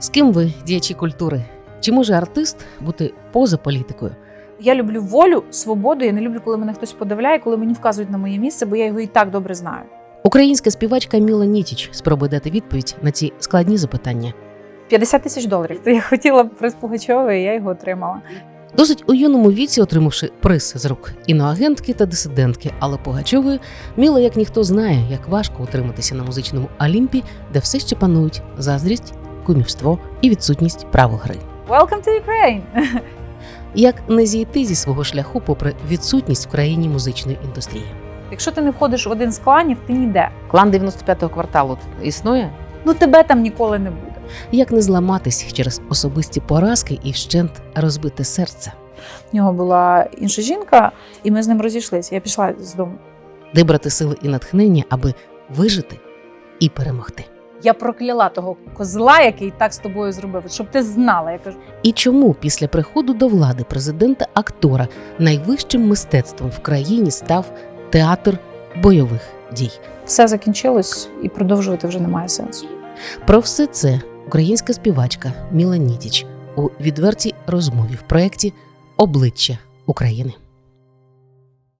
З ким ви, діячі культури? Чи може артист бути поза політикою? Я люблю волю, свободу. Я не люблю, коли мене хтось подивляє, коли мені вказують на моє місце, бо я його і так добре знаю. Українська співачка Міла Нітіч спробує дати відповідь на ці складні запитання. 50 тисяч доларів. Я хотіла приз Пугачової, я його отримала. Досить у юному віці, отримавши приз з рук іноагентки та дисидентки, але Пугачової, Міла, як ніхто знає, як важко утриматися на музичному Олімпі, де все ще панують заздрість, кумівство і відсутність правил гри. Welcome to Ukraine! Як не зійти зі свого шляху, попри відсутність в країні музичної індустрії? Якщо ти не входиш в один з кланів, ти ніде. Клан 95-го кварталу існує? Ну тебе там ніколи не буде. Як не зламатись через особисті поразки і вщент розбите серце? В нього була інша жінка, і ми з ним розійшлися. Я пішла з дому. Де брати сили і натхнення, аби вижити і перемогти? Я прокляла того козла, який так з тобою зробив, щоб ти знала. Я кажу, І чому після приходу до влади президента актора найвищим мистецтвом в країні став театр бойових дій? все закінчилось і продовжувати вже немає сенсу. Про все це українська співачка Міла Нітіч у відвертій розмові в проєкті Обличчя України.